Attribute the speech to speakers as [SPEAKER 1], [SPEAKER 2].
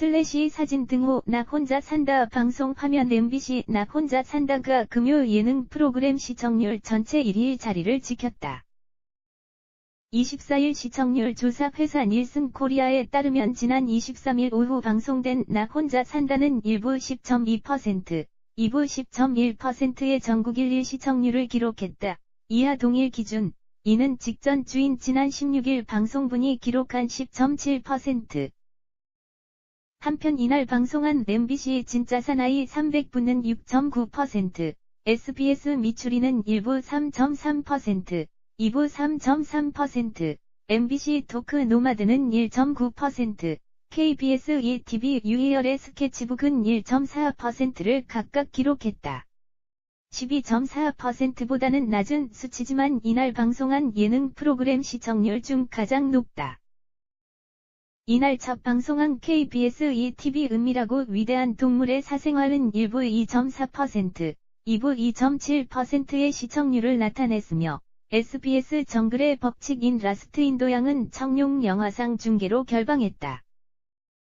[SPEAKER 1] 슬래시 사진 등호 나 혼자 산다 방송 화면 MBC 나 혼자 산다가 금요 예능 프로그램 시청률 전체 1위 자리를 지켰다. 24일 시청률 조사 회사 닐슨 코리아에 따르면 지난 23일 오후 방송된 나 혼자 산다는 1부 10.2%, 2부 10.1%의 전국 1위 시청률을 기록했다. 이하 동일 기준, 이는 직전 주인 지난 16일 방송분이 기록한 10.7%. 한편 이날 방송한 MBC 진짜 사나이 300분은 6.9%, SBS 미추리는 1부 3.3%, 2부 3.3%, MBC 토크 노마드는 1.9%, KBS ETV 유희열의 스케치북은 1.4%를 각각 기록했다. 12.4%보다는 낮은 수치지만 이날 방송한 예능 프로그램 시청률 중 가장 높다. 이날 첫 방송한 KBS ETV 은밀하고 위대한 동물의 사생활은 1부 2.4%, 2부 2.7%의 시청률을 나타냈으며 SBS 정글의 법칙인 라스트 인도양은 청룡 영화상 중계로 결방했다.